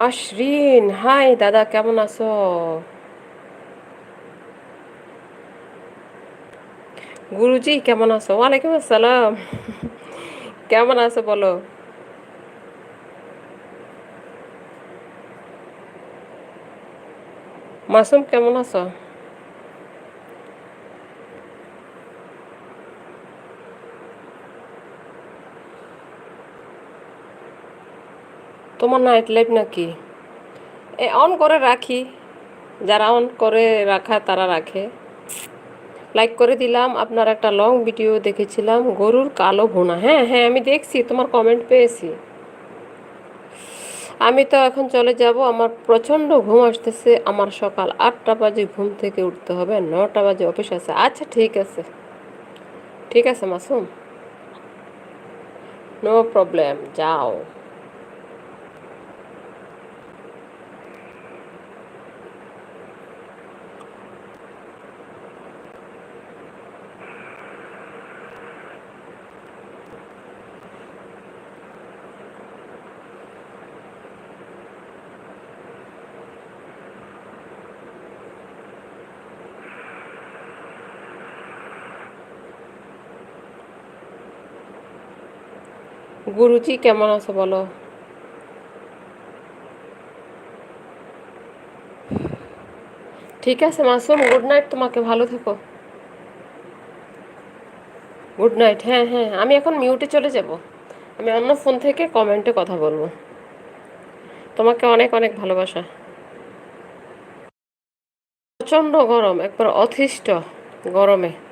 আশরিন, high দাদা, কেমন আছো? গুরুজি, কেমন আছো? ওয়ালাইকুম আসসালাম। কেমন আছো বলো? মাসুম, কেমন আছো? তোমার নাইট লাইফ নাকি? এ, অন করে রাখি। যারা অন করে রাখা, তারা রাখে। লাইক করে দিলাম। আপনার একটা লং ভিডিও দেখেছিলাম, গরুর কালো ভুনা। হ্যাঁ হ্যাঁ আমি দেখছি, তোমার কমেন্ট পেয়েছি। আমি তো এখন চলে যাব। আমার প্রচণ্ড ঘুম আসতেছে। আমার সকাল আটটা বাজে ঘুম থেকে উঠতে হবে। নটা বাজে অফিস আছে। আচ্ছা ঠিক আছে। ঠিক আছে, মাসুম। নো প্রবলেম যাও। গুরুজি কেমন আছো বলো? ঠিক আছে মাসুম গুড নাইট তোমাকে, ভালো থেকো। গুড নাইট হ্যাঁ হ্যাঁ আমি এখন মিউটে চলে যাব। আমি অন্য ফোন থেকে কমেন্টে কথা বলব। তোমাকে অনেক অনেক ভালোবাসা। প্রচণ্ড গরম, একবার অথিষ্ট গরমে।